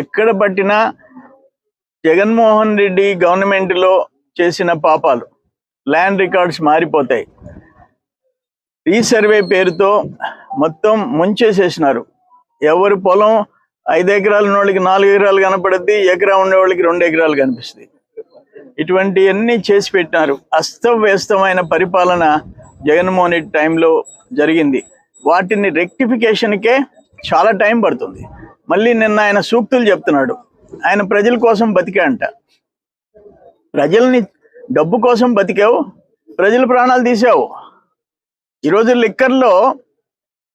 ఎక్కడ పట్టినా జగన్మోహన్ రెడ్డి గవర్నమెంట్లో చేసిన పాపాలు ల్యాండ్ రికార్డ్స్ మారిపోతాయి. రీసర్వే పేరుతో మొత్తం ముంచేసేసినారు. ఎవరి పొలం ఐదు ఎకరాలు ఉన్నోళ్ళకి నాలుగు ఎకరాలు కనపడుద్ది ఎకరా ఉండేవాళ్ళకి రెండు ఎకరాలు కనిపిస్తుంది. ఇటువంటివన్నీ చేసి పెట్టినారు. అస్తవ్యస్తమైన పరిపాలన జగన్మోహన్ రెడ్డి టైంలో జరిగింది. వాటిని రెక్టిఫికేషన్కే చాలా టైం పడుతుంది. మళ్ళీ నిన్న ఆయన సూక్తులు చెప్తున్నాడు. ఆయన ప్రజల కోసం బతికే అంట. ప్రజల్ని డబ్బు కోసం బతికావు ప్రజల ప్రాణాలు తీసావు. ఈరోజు లిక్కర్లో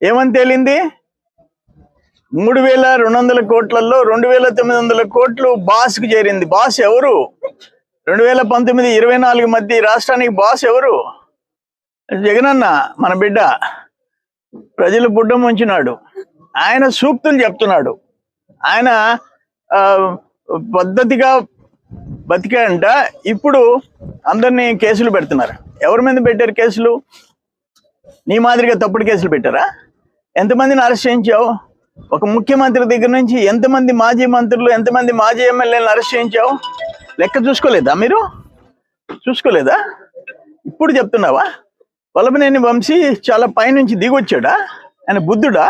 ఏమని తేలింది? మూడు వేల రెండు వందల కోట్లలో రెండు వేల తొమ్మిది వందల కోట్లు బాస్కు చేరింది. బాస్ ఎవరు? రెండు వేల పంతొమ్మిది ఇరవై నాలుగు మధ్య రాష్ట్రానికి బాస్ ఎవరు? జగనన్న మన బిడ్డ. ప్రజలు బుడ్డ ముంచినాడు ఆయన సూక్తులు చెప్తున్నాడు. ఆయన పద్ధతిగా బతికాడంట. ఇప్పుడు అందరినీ కేసులు పెడుతున్నారు. ఎవరి మీద పెట్టారు కేసులు? నీ మాదిరిగా తప్పుడు కేసులు పెట్టారా? ఎంతమందిని అరెస్ట్ చేయించావు? ఒక ముఖ్యమంత్రి దగ్గర నుంచి ఎంతమంది మాజీ మంత్రులు ఎంతమంది మాజీ ఎమ్మెల్యేలను అరెస్ట్ చేయించావు? లెక్క చూసుకోలేదా మీరు? చూసుకోలేదా? ఇప్పుడు చెప్తున్నావా? వల్లభనేని వంశీ చాలా పైనుంచి దిగొచ్చాడా? ఆయన బుద్ధుడా?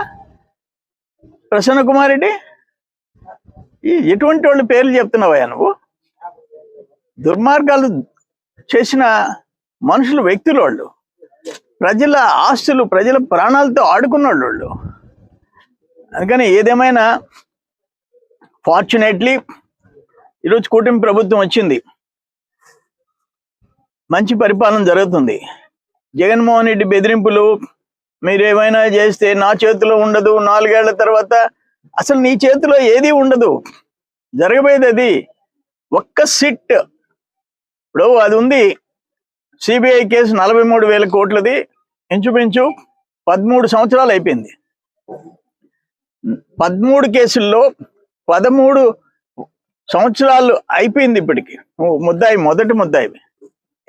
ప్రసన్న కుమార్ రెడ్డి? ఈ ఎటువంటి వాళ్ళు పేర్లు చెప్తున్నావా నువ్వు? దుర్మార్గాలు చేసిన మనుషులు వ్యక్తులు వాళ్ళు ప్రజల ఆస్తులు ప్రజల ప్రాణాలతో ఆడుకున్న వాళ్ళు అందుకని ఏదేమైనా ఫార్చునేట్లీ ఈరోజు కూటమి ప్రభుత్వం వచ్చింది. మంచి పరిపాలన జరుగుతుంది. జగన్మోహన్ రెడ్డి బెదిరింపులు మీరు ఏమైనా చేస్తే నా చేతిలో ఉండదు. నాలుగేళ్ళ తర్వాత అసలు నీ చేతిలో ఏది ఉండదు. జరగబోయేది అది. ఒక్క సిట్. ఇప్పుడు అది ఉంది. సిబిఐ కేసు నలభై మూడు వేల కోట్లది. ఇంచుమించు పదమూడు సంవత్సరాలు అయిపోయింది. పదమూడు కేసుల్లో పదమూడు సంవత్సరాలు అయిపోయింది ఇప్పటికి. ముద్దాయి మొదటి ముద్దాయి.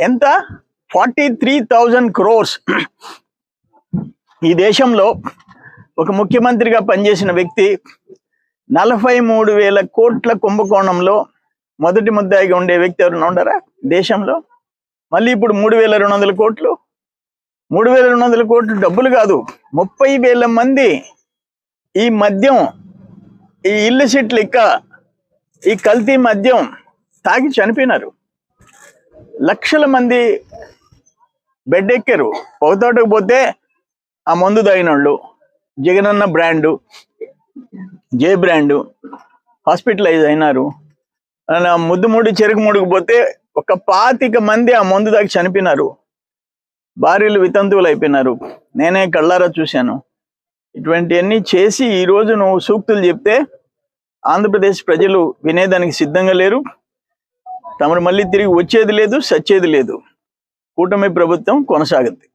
ఎంత? Forty three thousand crores. ఈ దేశంలో ఒక ముఖ్యమంత్రిగా పనిచేసిన వ్యక్తి నలభై మూడు వేల కోట్ల కుంభకోణంలో మొదటి ముద్దాయిగా ఉండే వ్యక్తి ఎవరైనా ఉండరా దేశంలో? మళ్ళీ ఇప్పుడు మూడు వేల రెండు వందల కోట్లు. మూడు వేల రెండు వందల కోట్లు డబ్బులు కాదు. ముప్పై వేల మంది ఈ మద్యం ఈ ఇల్లిసిట్ లెక్క ఈ కల్తీ మద్యం తాగి చనిపోయినారు. లక్షల మంది బెడ్ ఎక్కారు. పొగతోటకు పోతే ఆ మందు తాగిన వాళ్ళు Jagananna brand J brand hospitalise అయినారు. అలా ముద్దు ముడి చెరుకు ముడుకు పోతే ఒక పాతిక మంది ఆ మందు దాకా చనిపోయినారు. భార్యలు వితంతువులు అయిపోయినారు. నేనే కళ్ళారా చూశాను. ఇటువంటివన్నీ చేసి ఈ నువ్వు సూక్తులు చెప్తే ఆంధ్రప్రదేశ్ ప్రజలు వినేదానికి సిద్ధంగా లేరు. తమరు మళ్ళీ తిరిగి వచ్చేది లేదు సచ్చేది లేదు. కూటమి ప్రభుత్వం కొనసాగుద్ది